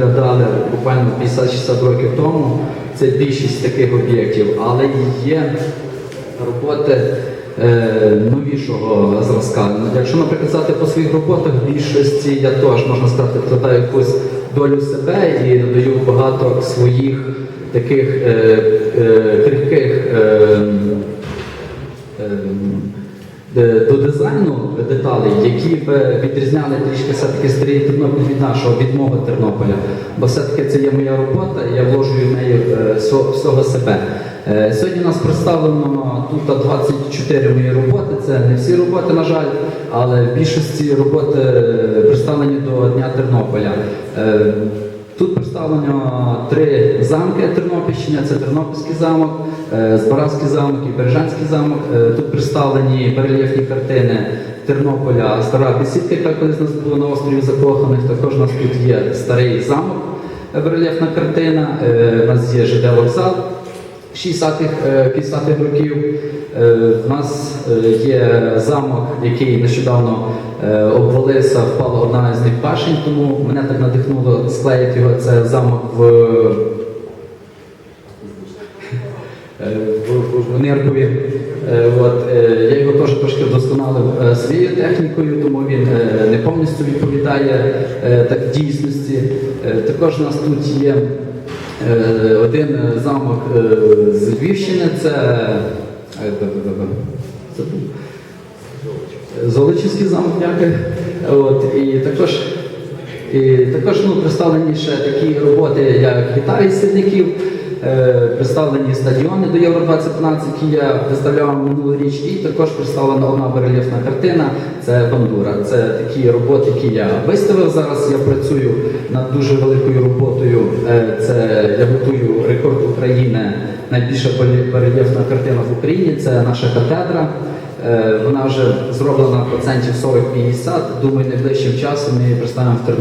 Глядали буквально 50-60 років тому. Це більшість таких об'єктів, але є роботи е, новішого зразка. Якщо, наприклад, сказати по своїх роботах, в більшості я теж можна сказати, вкладаю якусь долю себе і додаю багато своїх таких е, е, крихких. Е, е, до дизайну деталей, які б відрізняли трішки все-таки старий Тернопіль від нашого відмови Тернополя. Бо все-таки це є моя робота, я вложую в неї е, всього, себе. Е, Сьогодні нас представлено тут 24 мої роботи. Це не всі роботи, на жаль, але в більшості роботи е, представлені до Дня Тернополя. Тут представлено три замки Тернопільщини. Це Тернопільський замок, е, Збаразький замок і Бережанський замок. Е, Тут представлені барельєфні картини Тернополя, стара бесідка, яка колись нас була на острові Закоханих. Також у нас тут є старий замок, барельєфна картина. Е, У нас є ЖД вокзал 60-х, е, 50-х років. Е, У нас е, є замок, який нещодавно е, обвалився, впала одна з них башень, тому мене так надихнуло склеїти його. Це замок в, е, в, в. Е, От, е, я його теж трошки вдосконалив е, своєю технікою, тому він е, не повністю відповідає е, так дійсності. Е, Також у нас тут є Е, Один е, замок е, з Львівщини це е. Золочівський замок, дякую. І також, і також ну, представлені ще такі роботи, як гітари сільників, е, представлені стадіони до Євро 2015, які я виставляв минулоріч, і також представлена одна барельєфна картина це бандура. Це такі роботи, які я виставив. Зараз я працюю над дуже великою роботою. Е, Це я готую рекорд України. Найбільша барель- барельєфна картина в Україні це наша катедра. Е, Вона вже зроблена процентів 40-50. Думаю, найближчим часом ми представимо в Тернополі.